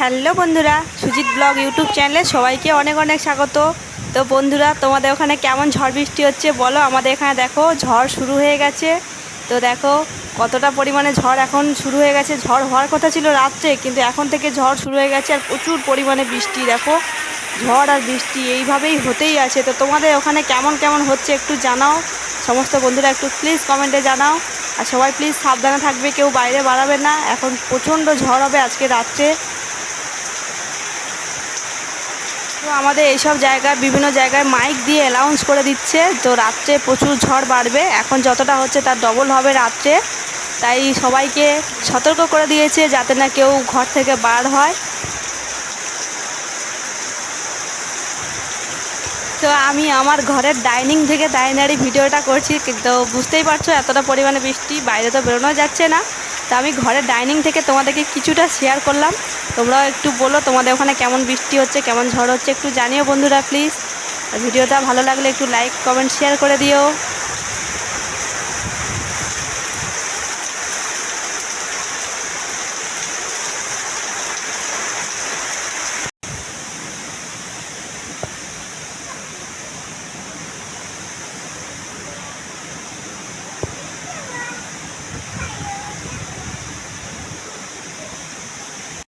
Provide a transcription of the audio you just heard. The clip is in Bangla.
হ্যালো বন্ধুরা, সুজিত ব্লগ ইউটিউব চ্যানেলে সবাইকে অনেক অনেক স্বাগত। তো বন্ধুরা, তোমাদের ওখানে কেমন ঝড় বৃষ্টি হচ্ছে বলো? আমাদের এখানে দেখো, ঝড় শুরু হয়ে গেছে। তো দেখো, কতটা পরিমাণে ঝড় এখন শুরু হয়ে গেছে। ঝড় হওয়ার কথা ছিল রাত্রে, কিন্তু এখন থেকে ঝড় শুরু হয়ে গেছে আর প্রচুর পরিমাণে বৃষ্টি, দেখো। ঝড় আর বৃষ্টি এইভাবেই হতেই আছে। তো তোমাদের ওখানে কেমন কেমন হচ্ছে একটু জানাও। সমস্ত বন্ধুরা একটু প্লিজ কমেন্টে জানাও। আর সবাই প্লিজ সাবধানে থাকবে, কেউ বাইরে বাড়াবে না। এখন প্রচণ্ড ঝড় হবে আজকে রাত্রে। তো আমাদের এইসব জায়গায়, বিভিন্ন জায়গায় মাইক দিয়ে অ্যালাউন্স করে দিচ্ছে। তো রাত্রে প্রচুর ঝড় বাড়বে। এখন যতটা হচ্ছে তার ডবল হবে রাত্রে। তাই সবাইকে সতর্ক করে দিয়েছে যাতে না কেউ ঘর থেকে বার হয়। তো আমি আমার ঘরের ডাইনিং থেকে দাঁড়িয়ে ভিডিওটা করছি। কিন্তু বুঝতেই পারছ, এতটা পরিমাণে বৃষ্টি, বাইরে তো বেরোনো যাচ্ছে না। তো আমি ঘরের ডাইনিং থেকে তোমাদেরকে কিছুটা শেয়ার করলাম। তোমরাও একটু বলো তোমাদের ওখানে কেমন বৃষ্টি হচ্ছে, কেমন ঝড় হচ্ছে, একটু জানিও বন্ধুরা প্লিজ ভিডিওটা ভালো লাগলে একটু লাইক কমেন্ট শেয়ার করে দিও।